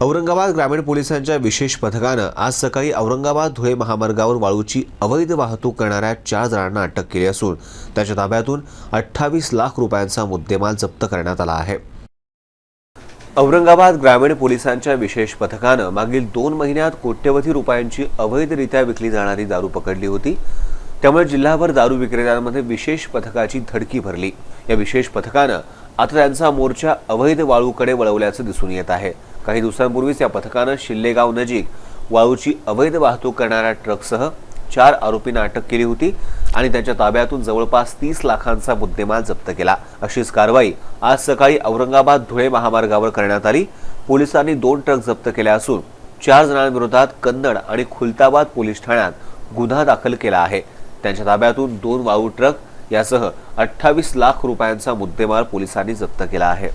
औरंगाबाद ग्रामीण पोलिसांच्या विशेष पथकानं आज सकाळी औरंगाबाद धुळे महामार्गावर वाळूची अवैध वाहतूक करणाऱ्या चार जणांना अटक केली असून त्याच्या ताब्यातून अठ्ठावीस लाख रुपयांचा मुद्देमाल जप्त करण्यात आला आहे. औरंगाबाद ग्रामीण पोलिसांच्या विशेष पथकानं मागील दोन महिन्यात कोट्यवधी रुपयांची अवैधरित्या विकली जाणारी दारू पकडली होती. त्यामुळे जिल्हाभर दारू विक्रेत्यांमध्ये विशेष पथकाची धडकी भरली. या विशेष पथकानं आता त्यांचा मोर्चा अवैध वाळूकडे वळवल्याचं दिसून येत आहे. काही दिवसांपूर्वीच या पथकानं शिल्लेगाव नजीक वाळूची अवैध वाहतूक करणाऱ्या ट्रकसह चार आरोपींना अटक केली होती आणि त्यांच्या ताब्यातून जवळपास तीस लाखांचा मुद्देमाल जप्त केला. अशीच कारवाई आज सकाळी औरंगाबाद धुळे महामार्गावर करण्यात आली. पोलिसांनी दोन ट्रक जप्त केले असून चार जणांविरोधात कन्नड आणि खुलताबाद पोलीस ठाण्यात गुन्हा दाखल केला आहे. त्यांच्या ताब्यातून दोन वाळू ट्रक यासह अठ्ठावीस लाख रुपयांचा मुद्देमाल पोलिसांनी जप्त केला आहे.